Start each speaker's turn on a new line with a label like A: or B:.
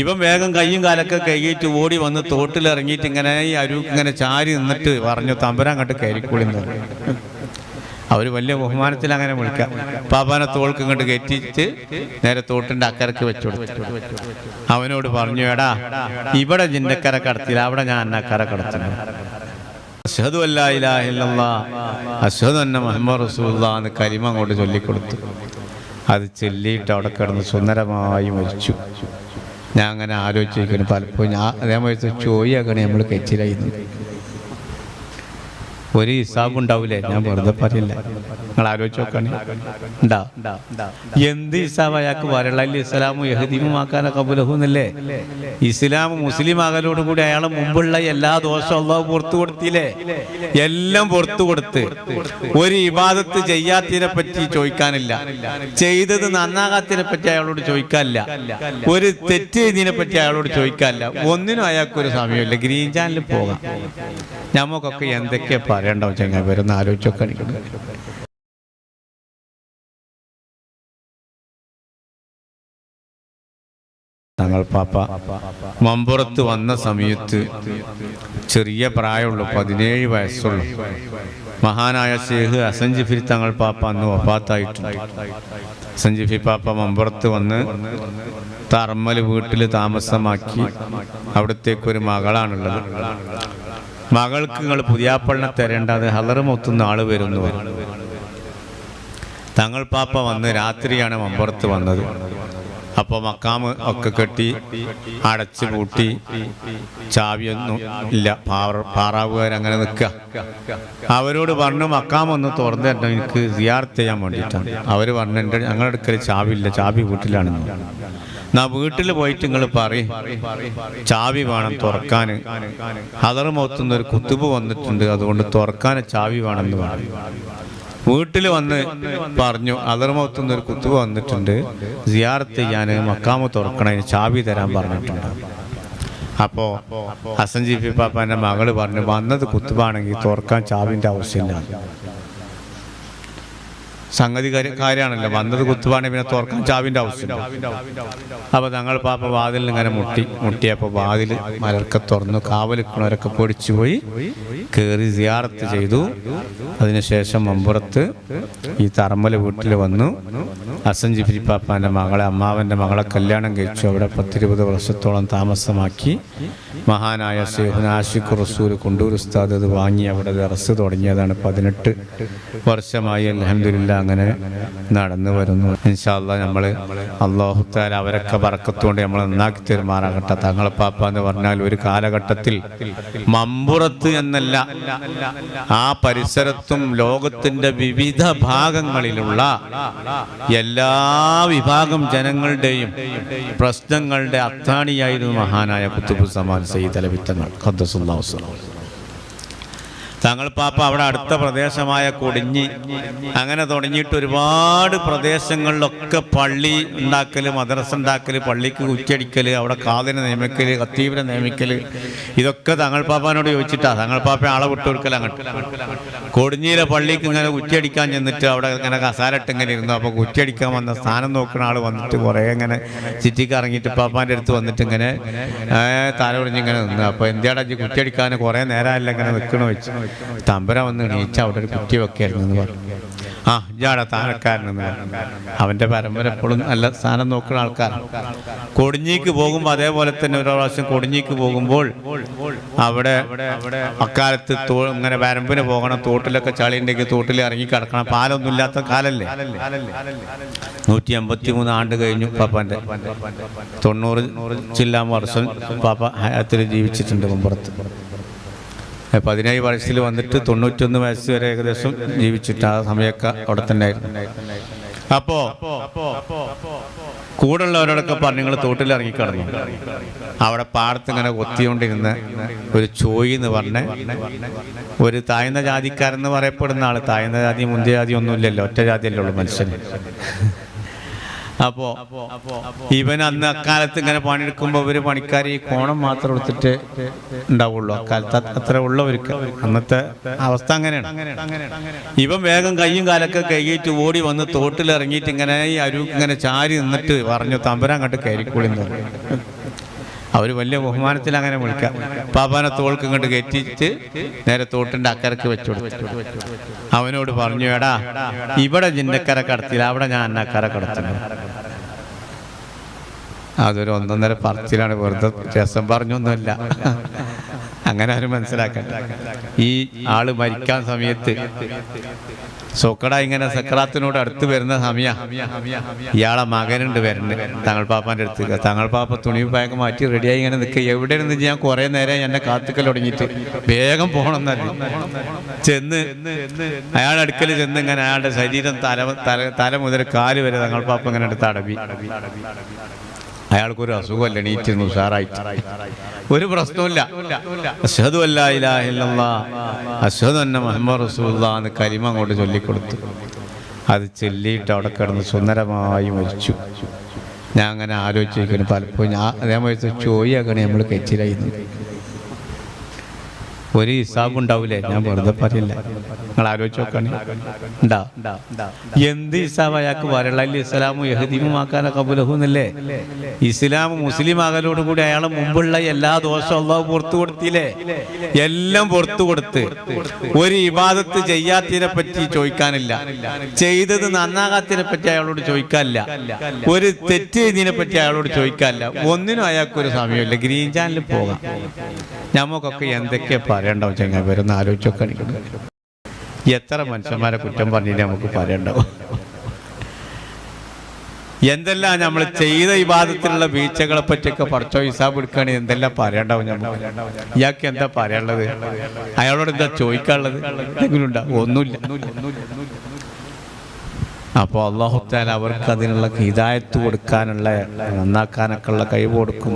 A: ഇവൻ വേഗം കയ്യും കാലൊക്കെ കൈയിട്ട് ഓടി വന്ന് തോട്ടിലിറങ്ങിയിട്ട് ഇങ്ങനെ ഈ അരു ഇങ്ങനെ ചാരി നിന്നിട്ട് പറഞ്ഞു തമ്പുരാൻ കണ്ട് കയറിക്കൂളിന്ന് അവർ വലിയ ബഹുമാനത്തിൽ അങ്ങനെ വിളിക്കാം പാപ്പാനെ തോൾക്ക് ഇങ്ങോട്ട് കെറ്റിച്ച് നേരെ തോട്ടിന്റെ അക്കരക്ക് വെച്ചു അവനോട് പറഞ്ഞു എടാ ഇവിടെ ജിന്നക്കര കടത്തില്ല അവിടെ ഞാൻ അന്നക്കര കര അഷ്ഹദു അല്ലാ ഇലാഹ ഇല്ലല്ലാഹ് അഷ്ഹദു അന്ന മുഹമ്മദ് റസൂലുള്ളാഹ് എന്ന് കരിമ അങ്ങോട്ട് ചൊല്ലിക്കൊടുത്തു. അത് ചൊല്ലിയിട്ട് അവിടെ കിടന്ന് സുന്ദരമായി മരിച്ചു. ഞാൻ അങ്ങനെ ആലോചിച്ചിരിക്കുന്നു. പലപ്പോഴും ഞാൻ അതേമാതിരി ചോദിയാക്കണേ നമ്മൾ കെച്ചിലായിരുന്നു ഒരു ഹിസാബ് ഉണ്ടാവില്ലേ ഞാൻ വെറുതെ പറയില്ല. നിങ്ങൾ ആലോചിച്ച് നോക്കണേ. ഉണ്ടാ എന്ത് ഹിസാബ് അയാൾക്ക് വരള്ളി ഇസ്ലാമും യഹദീമും ആക്കാനൊക്കെ കബുലഹൂന്നല്ലേ ഇസ്ലാം മുസ്ലിം ആകലോടും കൂടി അയാളെ മുമ്പുള്ള എല്ലാ ദോഷവും അള്ളാഹു പുറത്തു കൊടുത്തില്ലേ? എല്ലാം പുറത്തു കൊടുത്ത്. ഒരു ഇബാദത്ത് ചെയ്യാത്തതിനെ പറ്റി ചോദിക്കാനില്ല. ചെയ്തത് നന്നാകാത്തതിനെ പറ്റി അയാളോട് ചോദിക്കാനില്ല. ഒരു തെറ്റ് ചെയ്തതിനെ പറ്റി അയാളോട് ചോദിക്കാനില്ല. ഒന്നിനും അയാൾക്കൊരു സമയമില്ല. ഗ്രീൻ ചാനലിൽ പോകാം. നമുക്കൊക്കെ എന്തൊക്കെയാ പറയണ്ടാവും ചെങ്ങായി വരുന്ന ആലോചിച്ചൊക്കെ ഞങ്ങൾ തങ്ങൾ പാപ്പ മമ്പുറത്ത് വന്ന സമയത്ത് ചെറിയ പ്രായമുള്ളൂ പതിനേഴ് വയസ്സുള്ളൂ. മഹാനായ ഷേഖ് അസഞ്ജിഫി തങ്ങൾ പാപ്പ അന്ന് വഫാത്തായിട്ടുണ്ട്. അസഞ്ജിഫി പാപ്പ മമ്പുറത്ത് വന്ന് തറമ്മൽ വീട്ടിൽ താമസമാക്കി അവിടത്തേക്കൊരു മകളാണുള്ളത്. മകൾക്ക് നിങ്ങൾ പുതിയാപ്പള്ളിനെ തരേണ്ടത് ഹലറുമൊത്തുന്ന ആൾ വരുന്നു. തങ്ങൾ പാപ്പ വന്ന് രാത്രിയാണ് മമ്പുറത്ത് വന്നത്. അപ്പോൾ മക്കാമ് ഒക്കെ കെട്ടി അടച്ചു പൂട്ടി ചാവിയൊന്നും ഇല്ല. പാറ പാറാവുകാർ അങ്ങനെ നിൽക്കുക അവരോട് പറഞ്ഞു മക്കാം ഒന്ന് തുറന്നു തരണം. എനിക്ക് സിയാർത്ത് ചെയ്യാൻ വേണ്ടിയിട്ടാണ്. അവർ പറഞ്ഞു എന്റെ ഞങ്ങളുടെ അടുക്കൽ ചാവിയില്ല ചാവി വീട്ടിലാണെന്ന്. എന്നാ വീട്ടിൽ പോയിട്ട് നിങ്ങൾ പറ ചാവി വേണം തുറക്കാൻ ഹദർ മൊത്തുന്ന ഒരു കുത്തുബ് വന്നിട്ടുണ്ട് അതുകൊണ്ട് തുറക്കാൻ ചാവി വേണമെന്ന് പറഞ്ഞു. വീട്ടിൽ വന്ന് പറഞ്ഞു അതർമത്തുനിന്ന് ഒരു കുത്തുവ വന്നിട്ടുണ്ട് സിയാറത്ത് ചെയ്യാൻ മക്കാമ തുറക്കണതിന് ചാവി തരാൻ പറഞ്ഞിട്ടുണ്ട്. അപ്പോ ഹസൻ ജി പി പാപ്പാന്റെ മകൾ പറഞ്ഞു വന്നത് കുത്തുബാണെങ്കിൽ തുറക്കാൻ ചാവിന്റെ ആവശ്യമില്ല. സംഗതി കാര്യ- കാര്യമാണല്ലോ വന്നത് കുത്തുവാണെ പിന്നെ തുറക്കാൻ ചാവിന്റെ ആവശ്യം അപ്പോൾ ഞങ്ങൾ പാപ്പ വാതിലിൽ ഇങ്ങനെ മുട്ടി മുട്ടിയപ്പോൾ വാതിൽ മലർക്ക തുറന്നു. കാവലിക്കണവരൊക്കെ പൊടിച്ചു പോയി കേറി സിയാറത്ത് ചെയ്തു. അതിനുശേഷം മമ്പുറത്ത് ഈ തറമ്പല വീട്ടിൽ വന്നു. അസഞ്ചി ജിഫിരി പാപ്പാന്റെ മകളെ അമ്മാവന്റെ മകളെ കല്യാണം കഴിച്ചു. അവിടെ പത്തിരുപത് വർഷത്തോളം താമസമാക്കി. മഹാനായ ഷെയ്ഖുൻ ആഷിഖ് റസൂൽ കൊണ്ടൂർ ഉസ്താദ് അത് വാങ്ങി അവിടെ ദർസ് തുടങ്ങിയതാണ്. പതിനെട്ട് വർഷമായി അലഹമില്ല അങ്ങനെ നടന്നു വരുന്നു. ഇൻഷാല്ല നമ്മൾ അള്ളാഹുത്താൽ അവരൊക്കെ പറക്കത്തുകൊണ്ട് നമ്മൾ നന്നാക്കി തങ്ങളെ പാപ്പ എന്ന് പറഞ്ഞാൽ ഒരു കാലഘട്ടത്തിൽ മമ്പുറത്ത് എന്നല്ല ആ പരിസരത്തും ലോകത്തിന്റെ വിവിധ ഭാഗങ്ങളിലുള്ള എല്ലാ വിഭാഗം ജനങ്ങളുടെയും പ്രശ്നങ്ങളുടെ അത്താണിയായിരുന്നു മഹാനായ കുത്തുബു സമാൻ സയ്യിദ് അലവിത്തങ്ങൾ ഖദ്ദസുല്ലാഹു തങ്ങൾ പാപ്പ അവിടെ അടുത്ത പ്രദേശമായ കൊടിഞ്ഞി. അങ്ങനെ തുടങ്ങിയിട്ട് ഒരുപാട് പ്രദേശങ്ങളിലൊക്കെ പള്ളി ഉണ്ടാക്കൽ മദ്രസ ഉണ്ടാക്കൽ പള്ളിക്ക് ഉച്ചടിക്കൽ അവിടെ കാതിനെ നിയമിക്കൽ കത്തീവിനെ നിയമിക്കൽ ഇതൊക്കെ തങ്ങൾ പാപ്പാനോട് ചോദിച്ചിട്ടാ. തങ്ങൾ പാപ്പ ആളെ വിട്ടു കൊടുക്കൽ അങ്ങോട്ട്. കൊടിഞ്ഞിയിലെ പള്ളിക്ക് ഇങ്ങനെ കുറ്റിയടിക്കാൻ ചെന്നിട്ട് അവിടെ ഇങ്ങനെ കസാരട്ട് ഇങ്ങനെ ഇരുന്നു. അപ്പോൾ കുറ്റിയടിക്കാൻ വന്ന സ്ഥാനം നോക്കുന്ന ആൾ വന്നിട്ട് കുറേ ഇങ്ങനെ ചുറ്റിക്ക് ഇറങ്ങിയിട്ട് പാപ്പാന്റെ അടുത്ത് വന്നിട്ട് ഇങ്ങനെ തല ഒടിഞ്ഞിങ്ങനെ നിന്ന്. അപ്പോൾ എന്തിയാടാ കുറ്റടിക്കാൻ കുറേ നേരമല്ല ഇങ്ങനെ നിൽക്കണോ വെച്ച്. തമ്പര വന്ന് എണീച്ച അവിടെ ഒരു കുറ്റി വെക്കായിരുന്നു എന്ന് പറഞ്ഞു. ആ ഇയാളെ താനക്കാരനെന്ന് പറഞ്ഞു. അവന്റെ പരമ്പര എപ്പോഴും നല്ല സ്ഥാനം നോക്കുന്ന ആൾക്കാരാണ് കൊടിഞ്ഞിക്ക് പോകുമ്പോൾ അതേപോലെ തന്നെ ഒരു പ്രാവശ്യം കൊടിഞ്ഞിക്ക് പോകുമ്പോൾ അവിടെ അക്കാലത്ത് തോ ഇങ്ങനെ വരമ്പിന് പോകണം തോട്ടിലൊക്കെ ചളി ഉണ്ടെങ്കിൽ തോട്ടിൽ ഇറങ്ങി കിടക്കണം. പാലൊന്നും ഇല്ലാത്ത കാലല്ലേ? നൂറ്റി അമ്പത്തി മൂന്ന് ആണ്ട് കഴിഞ്ഞു പാപ്പന്റെ. തൊണ്ണൂറ് ചില്ലാം വർഷം പാപ്പ ഹയാത്തിൽ ജീവിച്ചിട്ടുണ്ട് മുമ്പുറത്ത്. പതിനേഴ് വയസ്സിൽ വന്നിട്ട് തൊണ്ണൂറ്റൊന്ന് വയസ്സ് വരെ ഏകദേശം ജീവിച്ചിട്ട് ആ സമയമൊക്കെ അവിടെ തന്നെ ആയിരുന്നു അപ്പോ കൂടുള്ളവരോടൊക്കെ പറഞ്ഞു നിങ്ങൾ തോട്ടിൽ ഇറങ്ങിക്കിടന്നു അവിടെ പാടത്ത് ഇങ്ങനെ കൊത്തിക്കൊണ്ടിരുന്ന ഒരു ചോയി എന്ന് പറഞ്ഞ ഒരു താഴ്ന്ന ജാതിക്കാരെന്ന് പറയപ്പെടുന്ന ആൾ. താഴ്ന്ന ജാതി മുന്തിയ ജാതി ഒന്നുമില്ലല്ലോ. ഒറ്റ ജാതിയല്ലേ ഉള്ളൂ മനുഷ്യന്. അപ്പോ ഇവൻ അന്ന് അക്കാലത്ത് ഇങ്ങനെ പണിയെടുക്കുമ്പോൾ ഒരു പണിക്കാർ ഈ കോണം മാത്രം എടുത്തിട്ട് ഉണ്ടാവുള്ളൂ. അക്കാലത്ത് അത് അത്ര ഉള്ളവർക്ക്. അന്നത്തെ അവസ്ഥ അങ്ങനെയാണ്. ഇവൻ വേഗം കയ്യും കാലൊക്കെ കൈകിട്ട് ഓടി വന്ന് തോട്ടിൽ ഇറങ്ങിയിട്ട് ഇങ്ങനെ ഈ അരു ഇങ്ങനെ ചാരി നിന്നിട്ട് പറഞ്ഞു തമ്പരാൻ കണ്ട് കയറിക്കൂളിന്ന് അവർ വലിയ ബഹുമാനത്തിൽ അങ്ങനെ വിളിക്കാം. പാപ്പാനെ തോൾക്ക് ഇങ്ങോട്ട് കയറ്റിയിട്ട് നേരെ തോട്ടിന്റെ അക്കരക്ക് വെച്ചു അവനോട് പറഞ്ഞു എടാ ഇവിടെ ജിന്നക്കര കടത്തില്ല. അവിടെ ഞാൻ അന്നക്കര കടത്തുന്നു. അതൊരു ഒന്നൊന്നര പറച്ചിലാണ് വെറുതെ രസം പറഞ്ഞൊന്നുമല്ല. അങ്ങനെ ആരും മനസ്സിലാക്കണ്ട. ഈ ആൾ മരിക്കാൻ സമയത്ത് സോക്കട ഇങ്ങനെ സക്രാത്തിനോട് അടുത്ത് വരുന്ന സമയ ഇയാളെ മകനുണ്ട് വരണ്ട് തങ്ങൾ പാപ്പാന്റെ അടുത്ത്. തങ്ങൾ പാപ്പ തുണി പായൊക്കെ മാറ്റി റെഡിയായി ഇങ്ങനെ നിൽക്കുക. എവിടെ നിന്ന് ഞാൻ കുറെ നേരം എന്നെ കാത്തുക്കൽ തുടങ്ങിയിട്ട് വേഗം പോകണം എന്നല്ല. ചെന്ന് അയാളുടെ അടുക്കൽ ചെന്ന് ഇങ്ങനെ അയാളുടെ ശരീരം തല തല തല മുതൽ കാൽ വരെ തങ്ങൾ പാപ്പ ഇങ്ങനെ അടുത്ത് അടവി. അയാൾക്കൊരു അസുഖമല്ല എണീറ്റിരുന്നു ഉഷാറായിട്ട്. ഒരു പ്രശ്നമില്ല അഷ്ഹദു അല്ലാ ഇലാഹ ഇല്ലല്ലാഹ് അഷ്ഹദു അന്ന മുഹമ്മദ് അങ്ങോട്ട് ചൊല്ലിക്കൊടുത്തു. അത് ചൊല്ലിയിട്ട് അവിടെ കിടന്ന് സുന്ദരമായി മരിച്ചു. ഞാൻ അങ്ങനെ ആലോചിച്ചിരിക്കുന്നു. പലപ്പോഴും ഞാൻ അതേമാതിരി ചോദിയാക്കണേ നമ്മൾ കെച്ചിലായിരുന്നു ഒരു ഹിസാബ് ഉണ്ടാവൂലേ? ഞാൻ വെറുതെ പറയില്ല. നിങ്ങൾ ആലോചിച്ച് നോക്കണേ. ഉണ്ടാ എന്ത് ഹിസാബ് അയാൾക്ക് വരള ഇസ്ലാമും യഹദീമുമാക്കാന കബുലഹൂന്നല്ലേ ഇസ്ലാം മുസ്ലിം ആകലോട് കൂടി അയാളെ മുമ്പുള്ള എല്ലാ ദോഷവും അള്ളാഹു പുറത്തു കൊടുത്തില്ലേ? എല്ലാം പുറത്തു കൊടുത്ത്. ഒരു ഇബാദത്ത് ചെയ്യാത്തതിനെ പറ്റി ചോദിക്കാനില്ല. ചെയ്തത് നന്നാകാത്തതിനെ പറ്റി അയാളോട് ചോദിക്കാനില്ല. ഒരു തെറ്റ് ചെയ്തതിനെ പറ്റി അയാളോട് ചോദിക്കാനില്ല. ഒന്നിനും അയാൾക്കൊരു സമയമില്ല. ഗ്രീൻ ചാനലിൽ പോകാം. നമുക്കൊക്കെ എന്തൊക്കെ പറയണ്ടാവും. ചെങ്ങായി വരുന്ന ആലോചിച്ചൊക്കെ എത്ര മനുഷ്യന്മാരെ കുറ്റം പറഞ്ഞിട്ട് നമുക്ക് പറയണ്ടാവും. എന്തെല്ലാം നമ്മൾ ചെയ്ത വിവാദത്തിലുള്ള വീഴ്ചകളെ പറ്റിയൊക്കെ പഠിച്ചോ ഹിസാബ് എടുക്കുകയാണെങ്കിൽ എന്തെല്ലാം പറയണ്ടാവും നമ്മൾ ഇയാൾക്ക് എന്താ പറയാനുള്ളത് അയാളോട് എന്താ ചോദിക്കാനുള്ളത്? എന്തെങ്കിലും ഒന്നുമില്ല. അപ്പോൾ അള്ളാഹുത്താൽ അവർക്ക് അതിനുള്ള ഹിതായത്ത് കൊടുക്കാനുള്ള നന്നാക്കാനൊക്കെ ഉള്ള കഴിവ് കൊടുക്കും.